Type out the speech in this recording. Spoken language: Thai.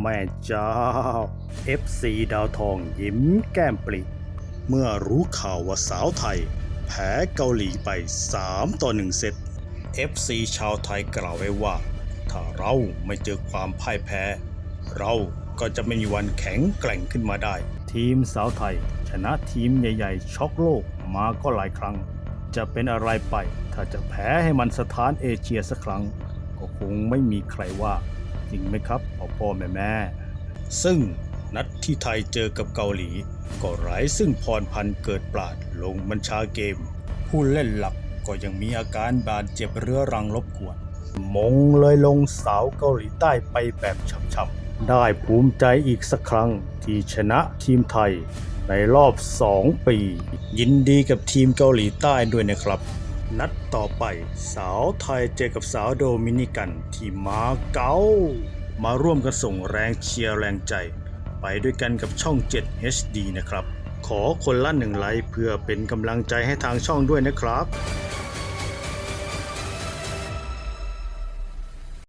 แม่เจ้า FC ดาวทองยิ้มแก้มปริ เมื่อรู้ข่าวว่าสาวไทย แพ้เกาหลีไป 3 ต่อ 1 เซต FC ชาวไทยกล่าวไว้ว่า ถ้าเราไม่เจอความพ่ายแพ้ เราก็จะไม่มีวันแข็งแกร่งขึ้นมาได้ ทีมสาวไทย ชนะทีมใหญ่ๆ ช็อกโลกมาก็หลายครั้ง จะเป็นอะไรไป ถ้าจะแพ้ให้มันสถานเอเชียสักครั้ง ก็คงไม่มีใครว่า ริงไหมครับพ่อพ่อแม่แม่ซึ่งนัดที่ไทยเจอกับเกาหลี ก็ไร้ซึ่งพรพันธ์เกิดปราดลงบัญชาเกม ผู้เล่นหลักก็ยังมีอาการบาดเจ็บเรื้อรังรบกวน มงเลยลงสาวเกาหลีใต้ไปแบบช่ำๆได้ภูมิใจอีกสักครั้งที่ชนะทีมไทยในรอบ 2 ปี ยินดีกับทีมเกาหลีใต้ด้วยนะครับ นัดต่อไปสาวไทยเจอกับสาวโดมินิกันที่มาเก๊ามาร่วมกันส่งแรงเชียร์แรงใจ ไปด้วยกันกับช่อง 7 HD นะครับ ขอคนละหนึ่งไลค์เพื่อเป็นกำลังใจให้ทางช่องด้วยนะครับ